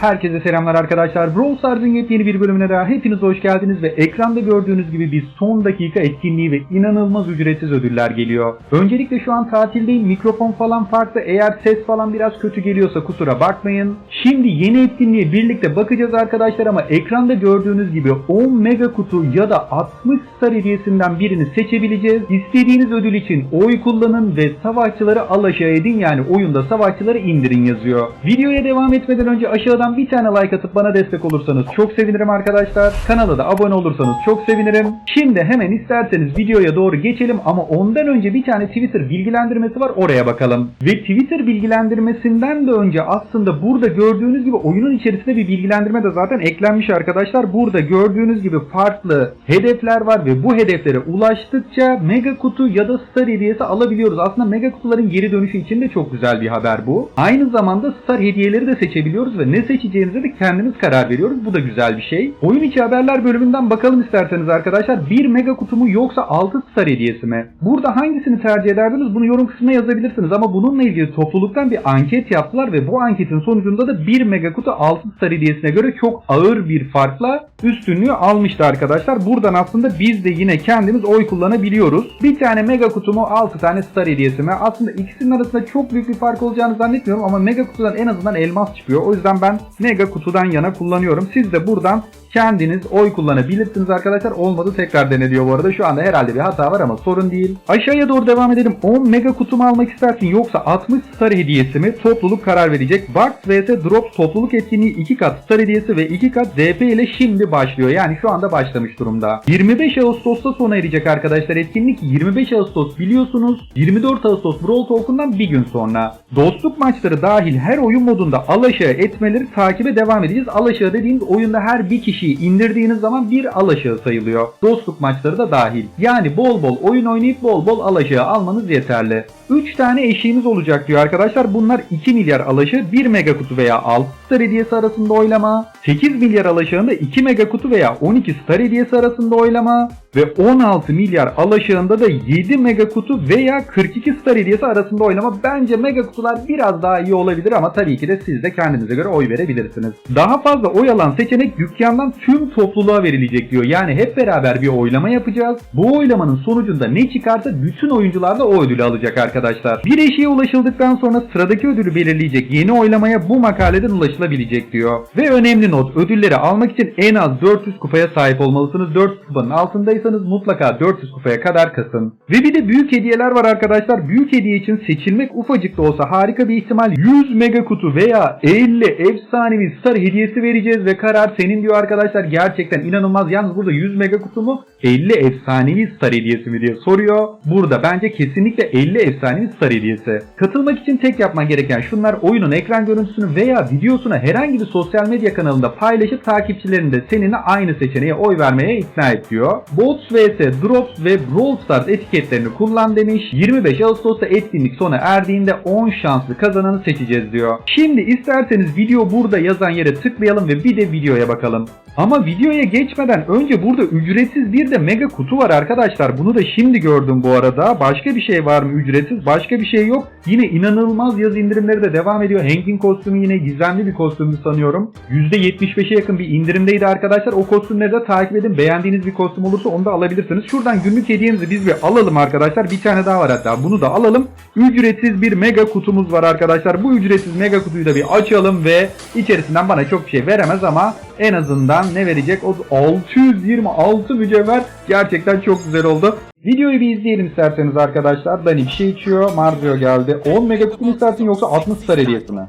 Herkese selamlar arkadaşlar. Brawl Stars'ın yepyeni bir bölümüne daha hepiniz hoş geldiniz ve ekranda gördüğünüz gibi bir son dakika etkinliği ve inanılmaz ücretsiz ödüller geliyor. Öncelikle şu an tatildeyim. Mikrofon falan farklı. Eğer ses falan biraz kötü geliyorsa kusura bakmayın. Şimdi yeni etkinliğe birlikte bakacağız arkadaşlar ama ekranda gördüğünüz gibi 10 mega kutu ya da 60 star hediyesinden birini seçebileceğiz. İstediğiniz ödül için oy kullanın ve savaşçıları al aşağı edin yani oyunda savaşçıları indirin yazıyor. Videoya devam etmeden önce aşağıdan bir tane like atıp bana destek olursanız çok sevinirim arkadaşlar. Kanala da abone olursanız çok sevinirim. Şimdi hemen isterseniz videoya doğru geçelim ama ondan önce bir tane Twitter bilgilendirmesi var oraya bakalım. Ve Twitter bilgilendirmesinden de önce aslında burada gördüğünüz gibi oyunun içerisinde bir bilgilendirme de zaten eklenmiş arkadaşlar. Burada gördüğünüz gibi farklı hedefler var ve bu hedeflere ulaştıkça mega kutu ya da star hediyesi alabiliyoruz. Aslında mega kutuların geri dönüşü için de çok güzel bir haber bu. Aynı zamanda star hediyeleri de seçebiliyoruz ve ne seçeceğimize de kendimiz karar veriyoruz. Bu da güzel bir şey. Oyun içi haberler bölümünden bakalım isterseniz arkadaşlar. Bir mega kutu mu yoksa 6 star hediyesi mi? Burada hangisini tercih ederdiniz? Bunu yorum kısmına yazabilirsiniz ama bununla ilgili topluluktan bir anket yaptılar ve bu anketin sonucunda da bir mega kutu 6 star hediyesine göre çok ağır bir farkla üstünlüğü almıştı arkadaşlar. Buradan aslında biz de yine kendimiz oy kullanabiliyoruz. Bir tane mega kutu mu 6 tane star hediyesi mi? Aslında ikisinin arasında çok büyük bir fark olacağını zannetmiyorum ama mega kutudan en azından elmas çıkıyor. O yüzden ben mega kutudan yana kullanıyorum. Siz de buradan kendiniz oy kullanabilirsiniz arkadaşlar. Olmadı tekrar deniliyor bu arada. Şu anda herhalde bir hata var ama sorun değil. Aşağıya doğru devam edelim. 10 mega kutu mu almak istersin yoksa 60 star hediyesi mi? Topluluk karar verecek. Box vs Drops topluluk etkinliği 2 kat star hediyesi ve 2 kat DP ile şimdi başlıyor. Yani şu anda başlamış durumda. 25 Ağustos'ta sona erecek arkadaşlar etkinlik. 25 Ağustos biliyorsunuz. 24 Ağustos Brawl Talk'undan bir gün sonra. Dostluk maçları dahil her oyun modunda alaşağı etmeleri takibe devam edeceğiz. Alaşağı dediğimiz oyunda her bir kişiyi indirdiğiniz zaman bir alaşağı sayılıyor. Dostluk maçları da dahil. Yani bol bol oyun oynayıp bol bol alaşağı almanız yeterli. 3 tane eşiğiniz olacak diyor arkadaşlar. Bunlar 2 milyar alaşağı 1 mega kutu veya 6 star hediyesi arasında oylama. 8 milyar alaşağında 2 mega kutu veya 12 star hediyesi arasında oylama. Ve 16 milyar alaşağında da 7 mega kutu veya 42 star hediyesi arasında oylama. Bence mega kutular biraz daha iyi olabilir ama tabii ki de siz de kendinize göre oy verebilirsiniz. Daha fazla oy alan seçenek dükkandan tüm topluluğa verilecek diyor. Yani hep beraber bir oylama yapacağız. Bu oylamanın sonucunda ne çıkarsa bütün oyuncular da o ödülü alacak arkadaşlar. Bir eşiğe ulaşıldıktan sonra sıradaki ödülü belirleyecek yeni oylamaya bu makaleden ulaşılabilecek diyor. Ve önemli not ödülleri almak için en az 400 kupaya sahip olmalısınız. 400 kupanın altındaysanız mutlaka 400 kupaya kadar kasın. Ve bir de büyük hediyeler var arkadaşlar. Büyük hediye için seçilmek ufacık da olsa harika bir ihtimal 100 mega kutu veya 50 efsanevi star hediyesi vereceğiz ve karar senin diyor arkadaşlar. Gerçekten inanılmaz. Yalnız burada 100 mega kutu mu 50 efsanevi star hediyesi mi diye soruyor. Burada bence kesinlikle 50 efsanevi star hediyesi. Katılmak için tek yapman gereken şunlar oyunun ekran görüntüsünü veya videosunu herhangi bir sosyal medya kanalında paylaşıp takipçilerini de seninle aynı seçeneğe oy vermeye ikna et diyor. Bots vs Drops ve Brawl Stars etiketlerini kullan demiş. 25 Ağustos'ta etkinlik sona erdiğinde 10 şanslı kazananı seçeceğiz diyor. Şimdi isterseniz video burada yazan yere tıklayalım ve bir de videoya bakalım. Ama videoya geçmeden önce burada ücretsiz bir de mega kutu var arkadaşlar. Bunu da şimdi gördüm bu arada. Başka bir şey var mı ücretsiz? Başka bir şey yok. Yine inanılmaz yaz indirimleri de devam ediyor. Hank'in kostümü yine gizemli bir kostümdü sanıyorum. %75'e yakın bir indirimdeydi arkadaşlar. O kostümleri de takip edin. Beğendiğiniz bir kostüm olursa onu da alabilirsiniz. Şuradan günlük hediyemizi biz bir alalım arkadaşlar. Bir tane daha var hatta. Bunu da alalım. Ücretsiz bir mega kutumuz var arkadaşlar. Bu ücretsiz mega kutuyu da bir açalım ve içerisinden bana çok bir şey veremez ama en azından ne verecek? O 626 mücevher gerçekten çok güzel oldu. Videoyu bir izleyelim isterseniz arkadaşlar. Dani bir şey içiyor. Marzio geldi. 10 mega kutu istersin yoksa 60 star hediyesi mi?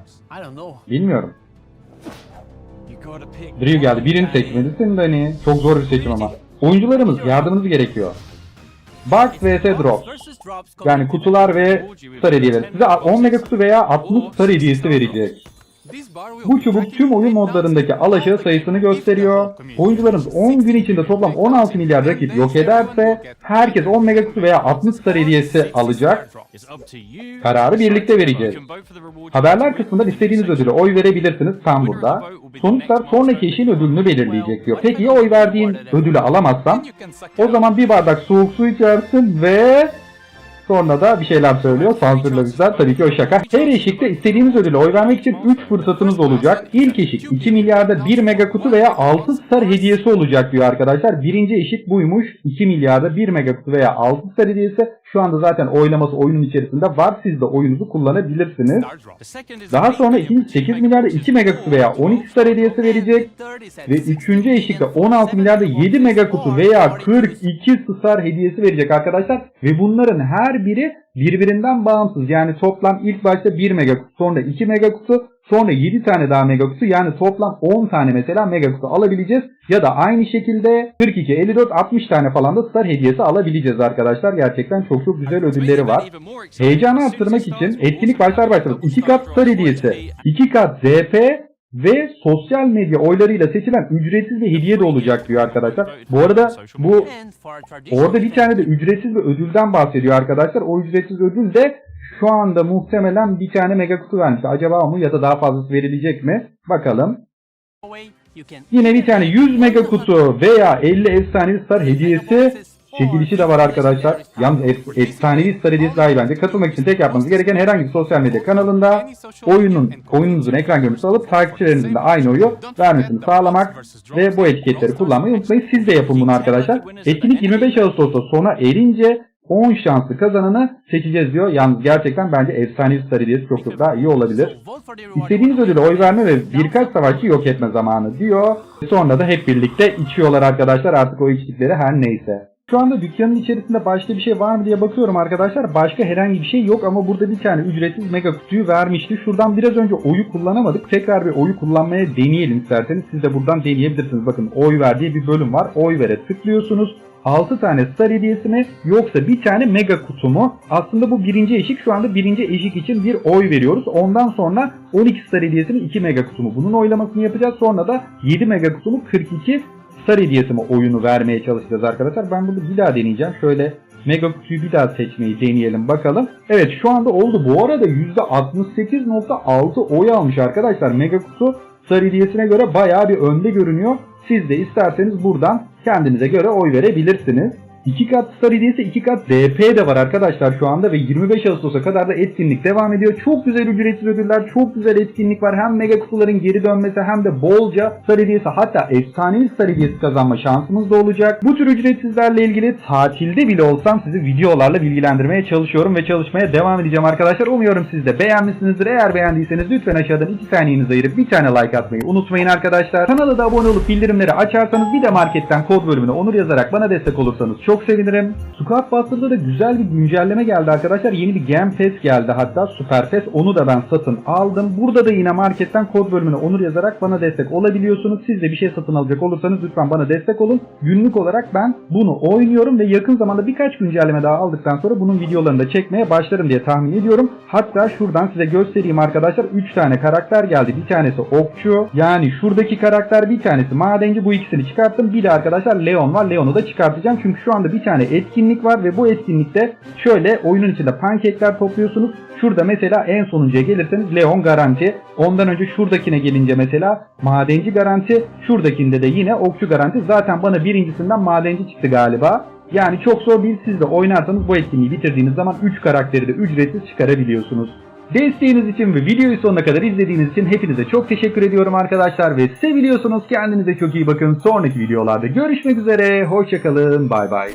Bilmiyorum. Drew geldi. Birini seçmelisin Dani. Çok zor bir seçim ama. Oyuncularımız yardımınız gerekiyor. Box vs Drop. Yani kutular ve star hediyeleri. Size 10 mega kutu veya 60 star hediyesi verecek. Bu çubuk tüm oyun modlarındaki alaşağı sayısını gösteriyor. Oyuncularımız 10 gün içinde toplam 16 milyar rakip yok ederse herkes 10 mega kutu veya 60 star hediyesi alacak. Kararı birlikte vereceğiz. Haberler kısmında istediğiniz ödülü oy verebilirsiniz tam burada. Sonuçlar sonraki işin ödülünü belirleyecek diyor. Peki ya oy verdiğin ödülü alamazsam? O zaman bir bardak soğuk su içersin ve Sonra da bir şeyler söylüyor. Sansürlemişler. Tabii ki o şaka. Her eşikte istediğiniz ödüle oy vermek için 3 fırsatınız olacak. İlk eşik 2 milyarda 1 mega kutu veya 6 star hediyesi olacak diyor arkadaşlar. Birinci eşik buymuş. 2 milyarda 1 mega kutu veya 6 star hediyesi. Şu anda zaten oylaması oyunun içerisinde var. Siz de oyunuzu kullanabilirsiniz. Daha sonra ikinci 8 milyarda 2 mega kutu veya 12 star hediyesi verecek. Ve üçüncü eşikte 16 milyarda 7 mega kutu veya 42 star hediyesi verecek arkadaşlar. Ve bunların her biri birbirinden bağımsız. Yani toplam ilk başta 1 mega kutu sonra 2 mega kutu sonra 7 tane daha mega kutu yani toplam 10 tane mesela mega kutu alabileceğiz. Ya da aynı şekilde 42, 54, 60 tane falan da star hediyesi alabileceğiz arkadaşlar. Gerçekten çok çok güzel ödülleri var. Heyecanı arttırmak için etkinlik başlar başlamaz 2 kat star hediyesi, 2 kat ZP ve sosyal medya oylarıyla seçilen ücretsiz bir hediye de olacak diyor arkadaşlar. Bu arada bu orada bir tane de ücretsiz bir ödülden bahsediyor arkadaşlar. O ücretsiz ödül de şu anda muhtemelen bir tane mega kutu vermiş. Acaba o mu ya da daha fazlası verilecek mi? Bakalım. Yine bir tane 100 mega kutu veya 50 efsanevi star hediyesi çekilişi de var arkadaşlar. Yalnız ef- efsanevi star hediyesi daha bence. Katılmak için tek yapmanız gereken herhangi bir sosyal medya kanalında oyunun oyununuzun ekran görüntüsü alıp takipçilerinizin de aynı oyu vermesini sağlamak ve bu etiketleri kullanmayı unutmayın. Siz de yapın bunu arkadaşlar. Etkinlik 25 Ağustos'ta sona erince 10 şanslı kazananı seçeceğiz diyor. Yalnız gerçekten bence efsanevi star hediyesi çok çok daha iyi olabilir. İstediğiniz ödüle oy verme ve birkaç savaşçı yok etme zamanı diyor. Sonra da hep birlikte içiyorlar arkadaşlar artık o içtikleri her neyse. Şu anda dükkanın içerisinde başka bir şey var mı diye bakıyorum arkadaşlar. Başka herhangi bir şey yok ama burada bir tane ücretsiz mega kutuyu vermişti. Şuradan biraz önce oyu kullanamadık. Tekrar bir oyu kullanmaya deneyelim isterseniz. Siz de buradan deneyebilirsiniz. Bakın oy ver diye bir bölüm var. Oy ver'e tıklıyorsunuz. 6 tane star hediyesi mi yoksa bir tane mega kutu mu? Aslında bu birinci eşik şu anda birinci eşik için bir oy veriyoruz. Ondan sonra 12 star hediyesinin 2 mega kutu mu? Bunun oylamasını yapacağız. Sonra da 7 mega kutu mu 42 star hediyesi mi oyunu vermeye çalışacağız arkadaşlar. Ben bunu bir daha deneyeceğim. Şöyle mega kutuyu bir daha seçmeyi deneyelim bakalım. Evet şu anda oldu. Bu arada %68.6 oy almış arkadaşlar. Mega kutu star hediyesine göre bayağı bir önde görünüyor. Siz de isterseniz buradan kendinize göre oy verebilirsiniz. 2 kat star hediyesi 2 kat DP de var arkadaşlar şu anda ve 25 Ağustos'a kadar da etkinlik devam ediyor. Çok güzel ücretsiz ödüller, çok güzel etkinlik var. Hem mega kutuların geri dönmesi hem de bolca star hediyesi hatta efsanevi star kazanma şansımız da olacak. Bu tür ücretsizlerle ilgili tatilde bile olsam sizi videolarla bilgilendirmeye çalışıyorum ve çalışmaya devam edeceğim arkadaşlar. Umuyorum siz de beğenmişsinizdir. Eğer beğendiyseniz lütfen aşağıdan 2 saniyenizi ayırıp bir tane like atmayı unutmayın arkadaşlar. Kanala da abone olup bildirimleri açarsanız bir de marketten kod bölümüne onur yazarak bana destek olursanız çok sevinirim. Squad Buster'da da güzel bir güncelleme geldi arkadaşlar. Yeni bir Game Pass geldi hatta Super Pass. Onu da ben satın aldım. Burada da yine marketten kod bölümüne onur yazarak bana destek olabiliyorsunuz. Siz de bir şey satın alacak olursanız lütfen bana destek olun. Günlük olarak ben bunu oynuyorum ve yakın zamanda birkaç güncelleme daha aldıktan sonra bunun videolarını da çekmeye başlarım diye tahmin ediyorum. Hatta şuradan size göstereyim arkadaşlar. 3 tane karakter geldi. Bir tanesi okçu. Yani şuradaki karakter bir tanesi madenci. Bu ikisini çıkarttım. Bir de arkadaşlar Leon var. Leon'u da çıkartacağım. Çünkü şu anda bir tane etkinlik var ve bu etkinlikte şöyle oyunun içinde pankekler topluyorsunuz. Şurada mesela en sonuncuya gelirseniz Leon garanti. Ondan önce şuradakine gelince mesela madenci garanti. Şuradakinde de yine okçu garanti. Zaten bana birincisinden madenci çıktı galiba. Yani çok zor değil siz de oynarsanız bu etkinliği bitirdiğiniz zaman 3 karakteri de ücretsiz çıkarabiliyorsunuz. Desteğiniz için ve videoyu sonuna kadar izlediğiniz için hepinize çok teşekkür ediyorum arkadaşlar ve seviliyorsunuz. Kendinize çok iyi bakın. Sonraki videolarda görüşmek üzere. Hoşçakalın. Bay bay.